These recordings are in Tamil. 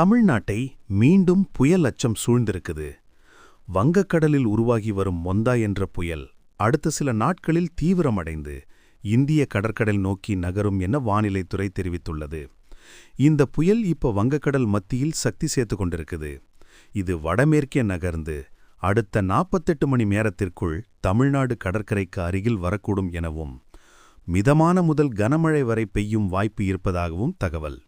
தமிழ்நாட்டை மீண்டும் புயல் அச்சம் சூழ்ந்திருக்குது. வங்கக்கடலில் உருவாகி வரும் மொந்தா என்ற புயல் அடுத்த சில நாட்களில் தீவிரமடைந்து இந்திய கடற்கடல் நோக்கி நகரும் என வானிலைத்துறை தெரிவித்துள்ளது. இந்த புயல் இப்ப வங்கக்கடல் மத்தியில் சக்தி சேர்த்து கொண்டிருக்குது. இது வடமேற்கே நகர்ந்து அடுத்த நாற்பத்தெட்டு மணி நேரத்திற்குள் தமிழ்நாடு கடற்கரைக்கு அருகில் வரக்கூடும் எனவும் மிதமான முதல் கனமழை வரை பெய்யும் வாய்ப்பு இருப்பதாகவும் தகவல்.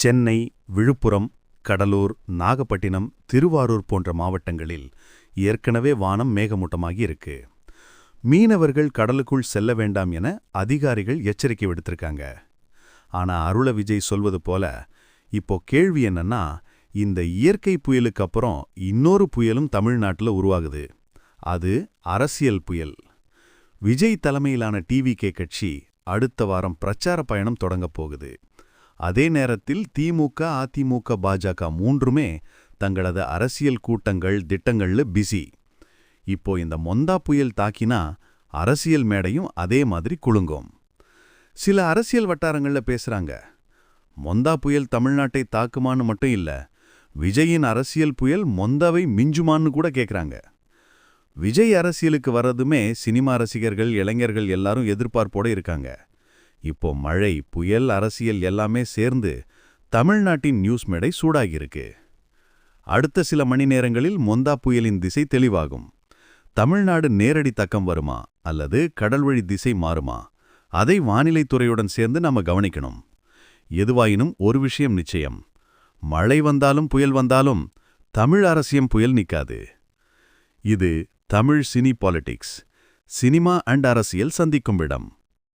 சென்னை விழுப்புரம் கடலூர் நாகப்பட்டினம் திருவாரூர் போன்ற மாவட்டங்களில் ஏற்கனவே வானம் மேகமூட்டமாகி இருக்கு. மீனவர்கள் கடலுக்குள் செல்ல வேண்டாம் என அதிகாரிகள் எச்சரிக்கை விடுத்திருக்காங்க. ஆனா அருள விஜய் சொல்வது போல இப்போ கேள்வி என்னன்னா இந்த இயற்கை புயலுக்கு அப்புறம் இன்னொரு புயலும் தமிழ்நாட்டில் உருவாகுது. அது அரசியல் புயல். விஜய் தலைமையிலான டிவிகே கட்சி அடுத்த வாரம் பிரச்சார பயணம் தொடங்கப் போகுது. அதே நேரத்தில் திமுக அதிமுக பாஜக மூன்றுமே தங்களது அரசியல் கூட்டங்கள் திட்டங்கள்ல பிஸி இப்போ இந்த மொந்தா புயல் தாக்கினா அரசியல் மேடையும் அதே மாதிரி குலுங்கும். சில அரசியல் வட்டாரங்கள்ல பேசுறாங்க மொந்தா புயல் தமிழ்நாட்டை தாக்குமான்னு மட்டும் இல்ல விஜயின் அரசியல் புயல் மொந்தாவை மிஞ்சுமான்னு கூட கேக்குறாங்க. விஜய் அரசியலுக்கு வர்றதுமே சினிமா ரசிகர்கள் இளைஞர்கள் எல்லாரும் எதிர்பார்ப்போட இருக்காங்க. இப்போ மழை புயல் அரசியல் எல்லாமே சேர்ந்து தமிழ்நாட்டின் நியூஸ் மேடை சூடாகியிருக்கு. அடுத்த சில மணி நேரங்களில் மொந்தா புயலின் திசை தெளிவாகும். தமிழ்நாடு நேரடி தக்கம் வருமா? அல்லது கடல்வழி திசை மாறுமா? அதை வானிலைத்துறையுடன் சேர்ந்து நாம கவனிக்கணும். எதுவாயினும் ஒரு விஷயம் நிச்சயம். மழை வந்தாலும் புயல் வந்தாலும் தமிழ் அரசியம் புயல் நிக்காது. இது Tamil cine politics. Cinema and அரசியல் சந்திக்கும் இடம்.